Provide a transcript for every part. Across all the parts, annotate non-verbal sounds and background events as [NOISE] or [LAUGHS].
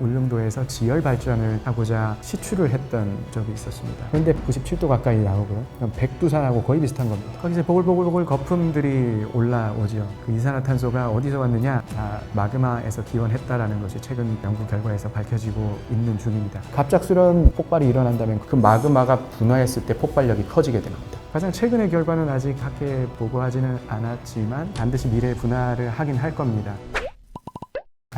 울릉도에서 지열 발전을 하고자 시추를 했던 적이 있었습니다. 그런데 97도 가까이 나오고요. 백두산하고 거의 비슷한 겁니다. 거기서 보글보글보글 거품들이 올라오죠. 그 이산화탄소가 어디서 왔느냐? 다 마그마에서 기원했다라는 것이 최근 연구 결과에서 밝혀지고 있는 중입니다. 갑작스런 폭발이 일어난다면 그 마그마가 분화했을 때 폭발력이 커지게 됩니다. 가장 최근의 결과는 아직 학계에 보고하지는 않았지만 반드시 미래 분화를 하긴 할 겁니다.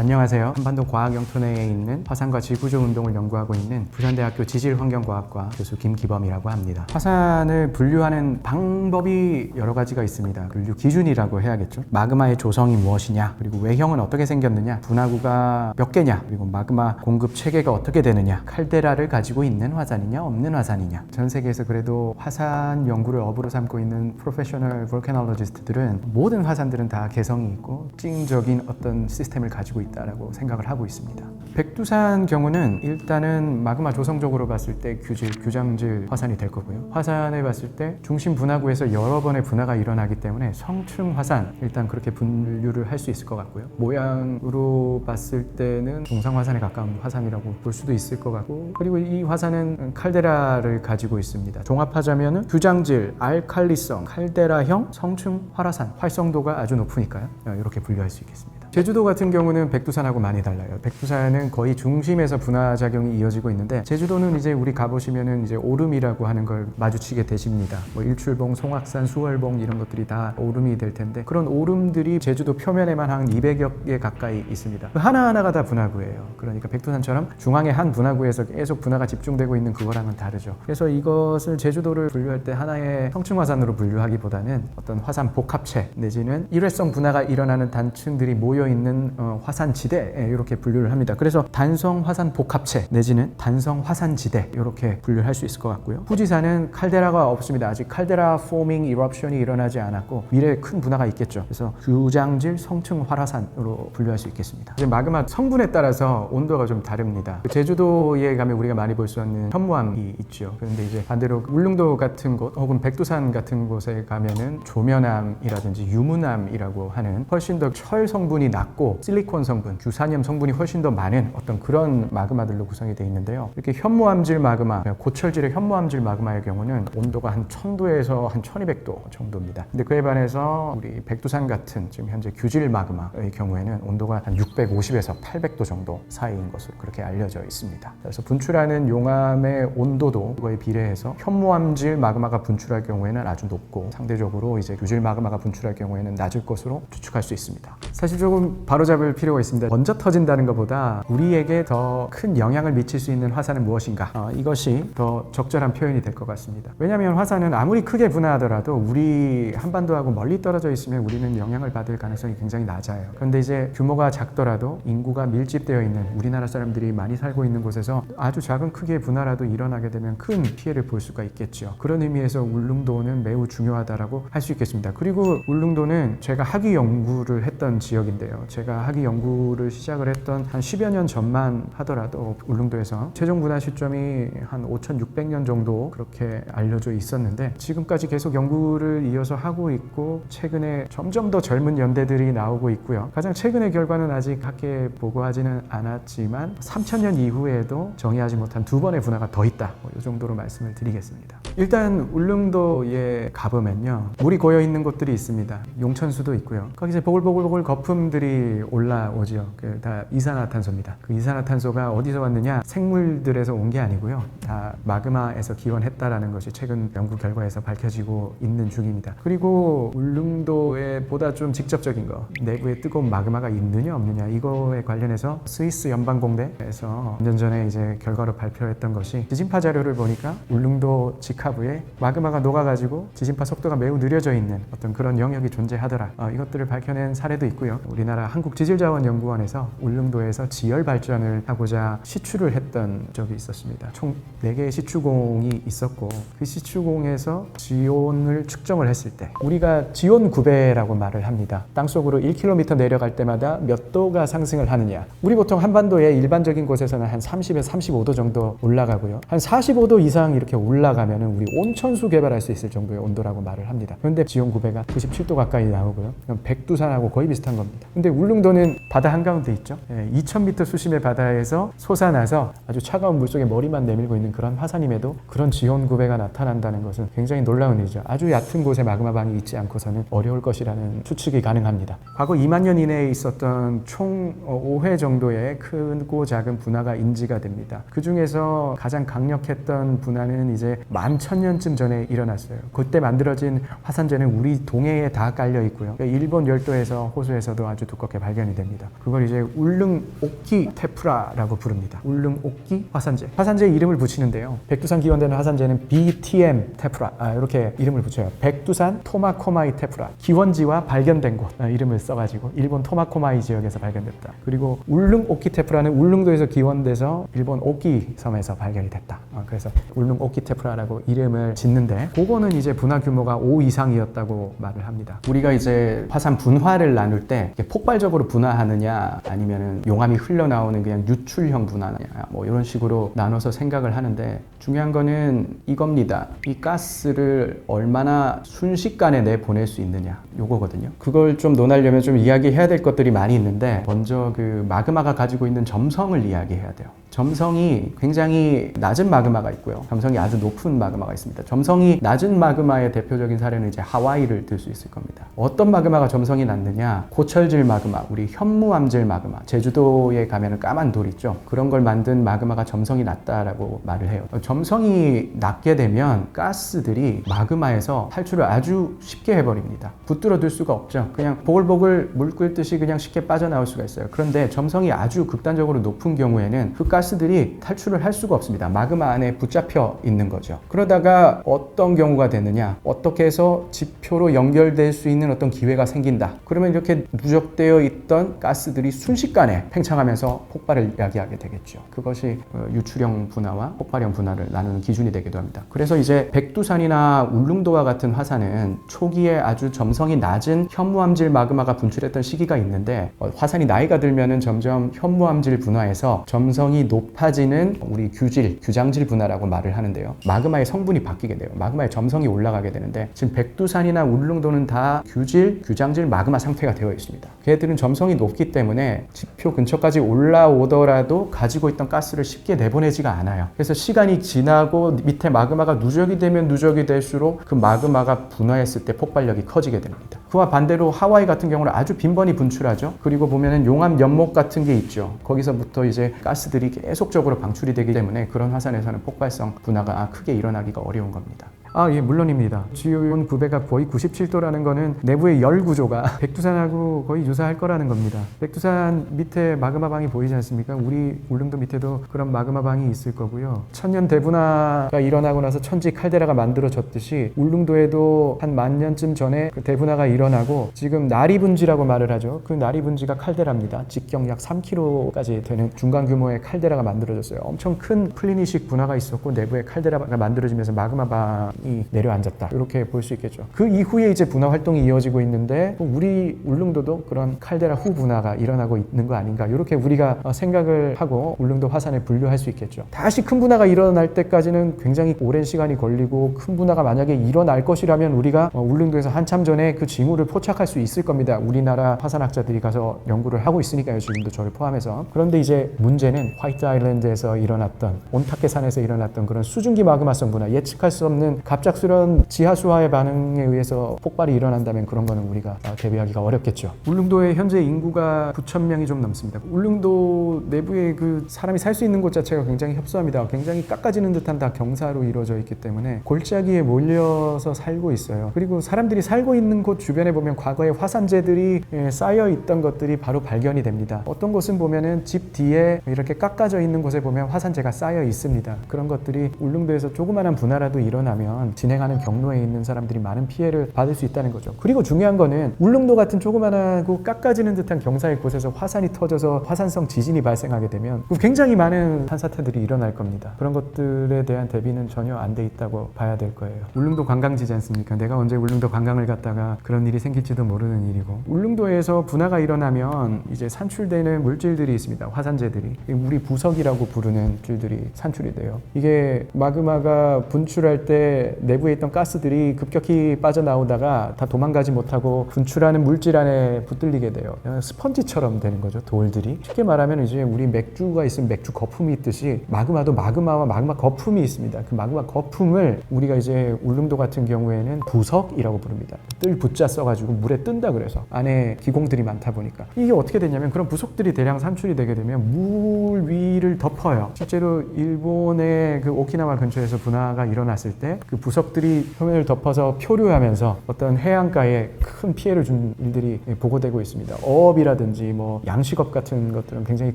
안녕하세요. 한반도 과학영토내에 있는 화산과 지구조 운동을 연구하고 있는 부산대학교 지질환경과학과 교수 김기범이라고 합니다. 화산을 분류하는 방법이 여러 가지가 있습니다. 분류 기준이라고 해야겠죠. 마그마의 조성이 무엇이냐, 그리고 외형은 어떻게 생겼느냐, 분화구가 몇 개냐, 그리고 마그마 공급 체계가 어떻게 되느냐, 칼데라를 가지고 있는 화산이냐, 없는 화산이냐. 전 세계에서 그래도 화산 연구를 업으로 삼고 있는 프로페셔널 볼케놀로지스트들은 모든 화산들은 다 개성이 있고 찡적인 어떤 시스템을 가지고 있다 라고 생각을 하고 있습니다. 백두산 경우는 일단은 마그마 조성적으로 봤을 때 규질, 규장질 화산이 될 거고요. 화산을 봤을 때 중심 분화구에서 여러 번의 분화가 일어나기 때문에 성층 화산 일단 그렇게 분류를 할 수 있을 것 같고요. 모양으로 봤을 때는 중상 화산에 가까운 화산이라고 볼 수도 있을 것 같고 그리고 이 화산은 칼데라를 가지고 있습니다. 종합하자면은 규장질, 알칼리성, 칼데라형 성층 활화산 활성도가 아주 높으니까요. 어, 이렇게 분류할 수 있겠습니다. 제주도 같은 경우는 백두산하고 많이 달라요. 백두산은 거의 중심에서 분화 작용이 이어지고 있는데 제주도는 이제 우리 가보시면은 이제 오름이라고 하는 걸 마주치게 되십니다. 뭐 일출봉, 송악산, 수월봉 이런 것들이 다 오름이 될 텐데 그런 오름들이 제주도 표면에만 한 200여 개 가까이 있습니다. 그 하나하나가 다 분화구예요. 그러니까 백두산처럼 중앙의 한 분화구에서 계속 분화가 집중되고 있는 그거랑은 다르죠. 그래서 이것을 제주도를 분류할 때 하나의 성층 화산으로 분류하기보다는 어떤 화산 복합체 내지는 일회성 분화가 일어나는 단층들이 모여 있는 어, 화산 지대 예, 이렇게 분류를 합니다. 그래서 단성 화산 복합체 내지는 단성 화산 지대 이렇게 분류할 수 있을 것 같고요. 후지산은 칼데라가 없습니다. 아직 칼데라 포밍 이럽션이 일어나지 않았고 미래에 큰 분화가 있겠죠. 그래서 규장질 성층 활화산으로 분류할 수 있겠습니다. 이제 마그마 성분에 따라서 온도가 좀 다릅니다. 그 제주도에 가면 우리가 많이 볼 수 있는 현무암이 있죠. 그런데 이제 반대로 울릉도 같은 곳 혹은 백두산 같은 곳에 가면은 조면암이라든지 유문암이라고 하는 훨씬 더 철 성분이 낮고 실리콘 성분, 규산염 성분이 훨씬 더 많은 어떤 그런 마그마들로 구성이 되어 있는데요. 이렇게 현무암질 마그마, 고철질의 현무암질 마그마의 경우는 온도가 한 1000도에서 한 1200도 정도입니다. 근데 그에 반해서 우리 백두산 같은 지금 현재 규질 마그마의 경우에는 온도가 한 650에서 800도 정도 사이인 것으로 그렇게 알려져 있습니다. 그래서 분출하는 용암의 온도도 그거에 비례해서 현무암질 마그마가 분출할 경우에는 아주 높고 상대적으로 이제 규질 마그마가 분출할 경우에는 낮을 것으로 추측할 수 있습니다. 사실 조금 바로잡을 필요가 있습니다. 먼저 터진다는 것보다 우리에게 더 큰 영향을 미칠 수 있는 화산은 무엇인가? 어, 이것이 더 적절한 표현이 될 것 같습니다. 왜냐하면 화산은 아무리 크게 분화하더라도 우리 한반도하고 멀리 떨어져 있으면 우리는 영향을 받을 가능성이 굉장히 낮아요. 그런데 이제 규모가 작더라도 인구가 밀집되어 있는 우리나라 사람들이 많이 살고 있는 곳에서 아주 작은 크기의 분화라도 일어나게 되면 큰 피해를 볼 수가 있겠죠. 그런 의미에서 울릉도는 매우 중요하다라고 할 수 있겠습니다. 그리고 울릉도는 제가 학위 연구를 했던 지역인데요. 제가 학위 연구를 시작을 했던 한 10여 년 전만 하더라도 울릉도에서 최종 분화 시점이 한 5,600년 정도 그렇게 알려져 있었는데 지금까지 계속 연구를 이어서 하고 있고 최근에 점점 더 젊은 연대들이 나오고 있고요. 가장 최근의 결과는 아직 학계에 보고하지는 않았지만 3,000년 이후에도 정의하지 못한 두 번의 분화가 더 있다. 뭐 이 정도로 말씀을 드리겠습니다. 일단 울릉도에 가보면요. 물이 고여 있는 곳들이 있습니다. 용천수도 있고요. 거기서 보글보글보글 거품들이 올라오죠. 그 다 이산화탄소입니다. 그 이산화탄소가 어디서 왔느냐? 생물들에서 온 게 아니고요. 다 마그마에서 기원했다라는 것이 최근 연구 결과에서 밝혀지고 있는 중입니다. 그리고 울릉도에 보다 좀 직접적인 거, 내부에 뜨거운 마그마가 있느냐 없느냐 이거에 관련해서 스위스 연방공대에서 몇 년 전에 이제 결과로 발표했던 것이 지진파 자료를 보니까 울릉도 직하부에 마그마가 녹아가지고 지진파 속도가 매우 느려져 있는 어떤 그런 영역이 존재하더라. 어, 이것들을 밝혀낸 사례도 있고요. 우리나라 한국지질자원연구원에서 울릉도에서 지열 발전을 하고자 시추를 했던 적이 있었습니다. 총네 개의 시추공이 있었고 그 시추공에서 지온을 측정을 했을 때 우리가 지온 구배라고 말을 합니다. 땅속으로 1km 내려갈 때마다 몇 도가 상승을 하느냐. 우리 보통 한반도의 일반적인 곳에서는 한 30에서 35도 정도 올라가고요. 한 45도 이상 이렇게 올라가면은 우리 온천수 개발할 수 있을 정도의 온도라고 말을 합니다. 그런데 지온 구배가 97도 가까이 나오고요. 그럼 백두산하고 거의 비슷한 겁니다. 근데 울릉도는 바다 한가운데 있죠. 예, 2000m 수심의 바다에서 솟아나서 아주 차가운 물 속에 머리만 내밀고 있는 그런 화산임에도 그런 지온 구배가 나타난다는 것은 굉장히 놀라운 일이죠. 아주 얕은 곳에 마그마 방이 있지 않고서는 어려울 것이라는 추측이 가능합니다. 과거 2만 년 이내에 있었던 총 5회 정도의 크고 작은 분화가 인지가 됩니다. 그 중에서 가장 강력했던 분화는 이제 만 천 년쯤 전에 일어났어요. 그때 만들어진 화산재는 우리 동해에 다 깔려 있고요. 일본 열도에서 호수에서도 아주 두껍게 발견이 됩니다. 그걸 이제 울릉 옥기 테프라라고 부릅니다. 울릉 옥기 화산재. 화산재 이름을 붙이는데요. 백두산 기원되는 화산재는 BTM 테프라 아, 이렇게 이름을 붙여요. 백두산 토마코마이 테프라 기원지와 발견된 곳 아, 이름을 써가지고 일본 토마코마이 지역에서 발견됐다. 그리고 울릉 옥기 테프라는 울릉도에서 기원돼서 일본 옥기 섬에서 발견이 됐다. 아, 그래서 울릉 옥기 테프라라고 이름을 짓는데 그거는 이제 분화 규모가 5 이상이었다고 말을 합니다. 우리가 이제 화산 분화를 나눌 때 폭발적으로 분화하느냐 아니면은 용암이 흘러나오는 그냥 유출형 분화냐 뭐 이런 식으로 나눠서 생각을 하는데 중요한 거는 이겁니다. 이 가스를 얼마나 순식간에 내 보낼 수 있느냐 요거거든요. 그걸 좀 논하려면 좀 이야기해야 될 것들이 많이 있는데 먼저 그 마그마가 가지고 있는 점성을 이야기해야 돼요. 점성이 굉장히 낮은 마그마가 있고요. 점성이 아주 높은 마그마가 있습니다. 점성이 낮은 마그마의 대표적인 사례는 이제 하와이를 들 수 있을 겁니다. 어떤 마그마가 점성이 낮느냐? 고철질 마그마, 우리 현무암질 마그마, 제주도에 가면은 까만 돌 있죠. 그런 걸 만든 마그마가 점성이 낮다라고 말을 해요. 점성이 낮게 되면 가스들이 마그마에서 탈출을 아주 쉽게 해버립니다. 붙들어둘 수가 없죠. 그냥 보글보글 물 끓듯이 그냥 쉽게 빠져나올 수가 있어요. 그런데 점성이 아주 극단적으로 높은 경우에는 그 가스들이 탈출을 할 수가 없습니다. 마그마 안에 붙잡혀 있는 거죠. 그러다가 어떤 경우가 되느냐, 어떻게 해서 지표로 연결될 수 있는 어떤 기회가 생긴다. 그러면 이렇게 누적되어 있던 가스들이 순식간에 팽창하면서 폭발을 야기하게 되겠죠. 그것이 어, 유출형 분화와 폭발형 분화를 나누는 기준이 되기도 합니다. 그래서 이제 백두산이나 울릉도와 같은 화산은 초기에 아주 점성이 낮은 현무암질 마그마가 분출했던 시기가 있는데 어, 화산이 나이가 들면은 점점 현무암질 분화에서 점성이 높아지는 우리 규질, 규장질 분화라고 말을 하는데요. 마그마의 성분이 바뀌게 돼요. 마그마의 점성이 올라가게 되는데 지금 백두산이나 울릉도는 다 규질, 규장질 마그마 상태가 되어 있습니다. 걔들은 점성이 높기 때문에 지표 근처까지 올라오더라도 가지고 있던 가스를 쉽게 내보내지가 않아요. 그래서 시간이 지나고 밑에 마그마가 누적이 되면 누적이 될수록 그 마그마가 분화했을 때 폭발력이 커지게 됩니다. 그와 반대로 하와이 같은 경우는 아주 빈번히 분출하죠. 그리고 보면은 용암 연목 같은 게 있죠. 거기서부터 이제 가스들이 계속적으로 방출이 되기 때문에 그런 화산에서는 폭발성 분화가 크게 일어나기가 어려운 겁니다. 아, 예, 물론입니다. 지온 구배가 거의 97도라는 거는 내부의 열 구조가 [LAUGHS] 백두산하고 거의 유사할 거라는 겁니다. 백두산 밑에 마그마 방이 보이지 않습니까? 우리 울릉도 밑에도 그런 마그마 방이 있을 거고요. 천년 대분화가 일어나고 나서 천지 칼데라가 만들어졌듯이 울릉도에도 한 만 년쯤 전에 그 대분화가 일어나고 지금 나리분지라고 말을 하죠. 그 나리분지가 칼데라입니다. 직경 약 3km까지 되는 중간 규모의 칼데라가 만들어졌어요. 엄청 큰 플리니식 분화가 있었고 내부에 칼데라가 만들어지면서 마그마 방이 내려앉았다 이렇게 볼 수 있겠죠. 그 이후에 이제 분화 활동이 이어지고 있는데 우리 울릉도도 그런 칼데라 후 분화가 일어나고 있는 거 아닌가 이렇게 우리가 어, 생각을 하고 울릉도 화산을 분류할 수 있겠죠. 다시 큰 분화가 일어날 때까지는 굉장히 오랜 시간이 걸리고 큰 분화가 만약에 일어날 것이라면 우리가 어, 울릉도에서 한참 전에 그 징후를 포착할 수 있을 겁니다. 우리나라 화산학자들이 가서 연구를 하고 있으니까요. 지금도 저를 포함해서. 그런데 이제 문제는 화이트 아일랜드에서 일어났던 온타케 산에서 일어났던 그런 수증기 마그마성 분화 예측할 수 없는 갑작스러운 지하수화의 반응에 의해서 폭발이 일어난다면 그런 거는 우리가 어, 대비하기가 어렵겠죠. 울릉도의 현재 인구가 9천 명이 좀 넘습니다. 울릉도 내부에 그 사람이 살 수 있는 곳 자체가 굉장히 협소합니다. 굉장히 깎아지는 듯한 다 경사로 이루어져 있기 때문에 골짜기에 몰려서 살고 있어요. 그리고 사람들이 살고 있는 곳 주변에 보면 과거에 화산재들이 예, 쌓여 있던 것들이 바로 발견이 됩니다. 어떤 곳은 보면은 집 뒤에 이렇게 깎아져 있는 곳에 보면 화산재가 쌓여 있습니다. 그런 것들이 울릉도에서 조그마한 분화라도 일어나면 되면 진행하는 경로에 있는 사람들이 많은 피해를 받을 수 있다는 거죠. 그리고 중요한 거는 울릉도 같은 조그만하고 깎아지는 듯한 경사의 곳에서 화산이 터져서 화산성 지진이 발생하게 되면 굉장히 많은 산사태들이 일어날 겁니다. 그런 것들에 대한 대비는 전혀 안 돼 있다고 봐야 될 거예요. 울릉도 관광지지 않습니까? 내가 언제 울릉도 관광을 갔다가 그런 일이 생길지도 모르는 일이고 울릉도에서 분화가 일어나면 이제 산출되는 물질들이 있습니다. 화산재들이 우리 부석이라고 부르는 질들이 산출이 돼요. 이게 마그마가 분출할 때 내부에 있던 가스들이 급격히 빠져나오다가 다 도망가지 못하고 분출하는 물질 안에 붙들리게 돼요. 스펀지처럼 되는 거죠. 돌들이. 쉽게 말하면 이제 우리 맥주가 있으면 맥주 거품이 있듯이 마그마도 마그마와 마그마 거품이 있습니다. 그 마그마 거품을 우리가 이제 울릉도 같은 경우에는 부석이라고 부릅니다. 뜰 부자 써가지고 물에 뜬다 그래서 안에 기공들이 많다 보니까 이게 어떻게 되냐면 그런 부석들이 대량 산출이 되게 되면 물 위를 덮어요. 실제로 일본의 그 오키나와 근처에서 분화가 일어났을 때 그 부석들이 표면을 덮어서 표류하면서 어떤 해안가에 큰 피해를 준 일들이 보고되고 있습니다. 어업이라든지 뭐 양식업 같은 것들은 굉장히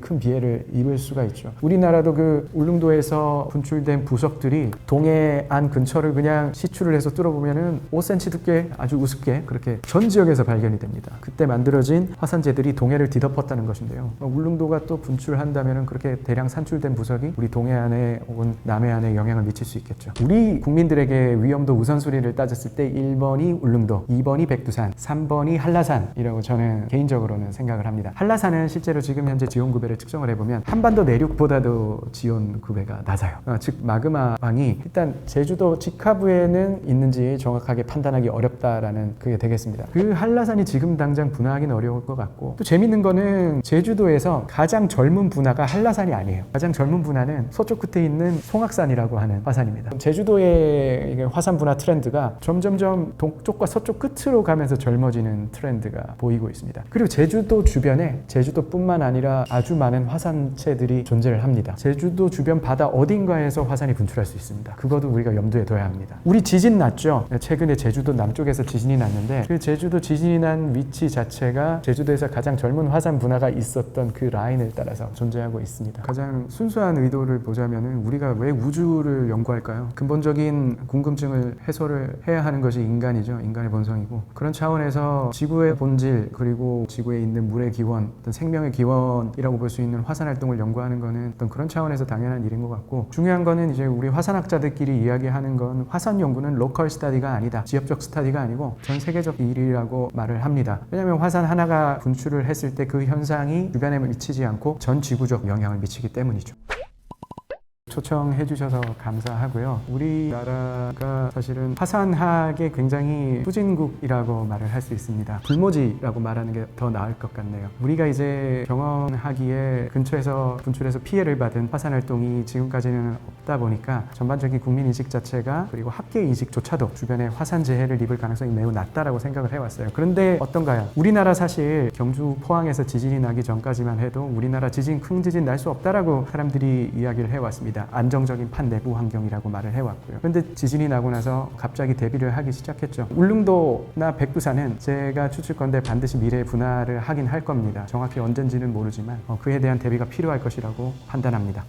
큰 피해를 입을 수가 있죠. 우리나라도 그 울릉도에서 분출된 부석들이 동해안 근처를 그냥 시추를 해서 뚫어보면은 5cm 두께 아주 우습게 그렇게 전 지역에서 발견이 됩니다. 그때 만들어진 화산재들이 동해를 뒤덮었다는 것인데요. 어, 울릉도가 또 분출한다면은 그렇게 대량 산출된 부석이 우리 동해안에 혹은 남해안에 영향을 미칠 수 있겠죠. 우리 국민들에게 위험도 우선순위를 따졌을 때 1번이 울릉도, 2번이 백두산, 3번이 한라산이라고 저는 개인적으로는 생각을 합니다. 한라산은 실제로 지금 현재 지온 구배를 측정을 해보면 한반도 내륙보다도 지온 구배가 낮아요. 어, 즉 마그마 방이 일단 제주도 직하부에는 있는지 정확하게 판단하기 어렵다라는 그게 되겠습니다. 그 한라산이 지금 당장 분화하기는 어려울 것 같고 또 재밌는 거는 제주도에서 가장 젊은 분화가 한라산이 아니에요. 가장 젊은 분화는 서쪽 끝에 있는 송악산이라고 하는 화산입니다. 제주도의 화산 분화 트렌드가 점점점 동쪽과 서쪽 끝으로 가면서 젊어지는 트렌드가 보이고 있습니다. 그리고 제주도 주변에 제주도뿐만 아니라 아주 많은 화산체들이 존재를 합니다. 제주도 주변 바다 어딘가에서 화산이 분출할 수 있습니다. 그것도 우리가 염두에 둬야 합니다. 우리 지진 났죠? 최근에 제주도 남쪽에서 지진이 났는데 그 제주도 지진이 난 위치 자체가 제주도에서 가장 젊은 화산 분화가 있었던 그 라인을 따라서 존재하고 있습니다. 가장 순수한 의도를 보자면은 우리가 왜 우주를 연구할까요? 근본적인 궁금증을 해소를 해야 하는 것이 인간이죠. 인간의 본성이고 그런 차원 에서 지구의 본질 그리고 지구에 있는 물의 기원, 어떤 생명의 기원이라고 볼 수 있는 화산 활동을 연구하는 거는 어떤 그런 차원에서 당연한 일인 것 같고 중요한 거는 이제 우리 화산학자들끼리 이야기하는 건 화산 연구는 로컬 스타디가 아니다. 지역적 스타디가 아니고 전 세계적 일이라고 말을 합니다. 왜냐하면 화산 하나가 분출을 했을 때 그 현상이 주변에 미치지 않고 전 지구적 영향을 미치기 때문이죠. 초청해 주셔서 감사하고요. 우리나라가 사실은 화산학의 굉장히 후진국이라고 말을 할 수 있습니다. 불모지라고 말하는 게 더 나을 것 같네요. 우리가 이제 경험하기에 근처에서 분출해서 피해를 받은 화산 활동이 지금까지는 없다 보니까 전반적인 국민 인식 자체가 그리고 학계 인식조차도 주변에 화산 재해를 입을 가능성이 매우 낮다라고 생각을 해왔어요. 그런데 어떤가요? 우리나라 사실 경주 포항에서 지진이 나기 전까지만 해도 우리나라 지진 큰 지진 날 수 없다라고 사람들이 이야기를 해왔습니다. 안정적인 판 내부 환경이라고 말을 해왔고요. 그런데 지진이 나고 나서 갑자기 대비를 하기 시작했죠. 울릉도나 백두산은 제가 추측 건데 반드시 미래 분화를 하긴 할 겁니다. 정확히 언젠지는 모르지만 어, 그에 대한 대비가 필요할 것이라고 판단합니다.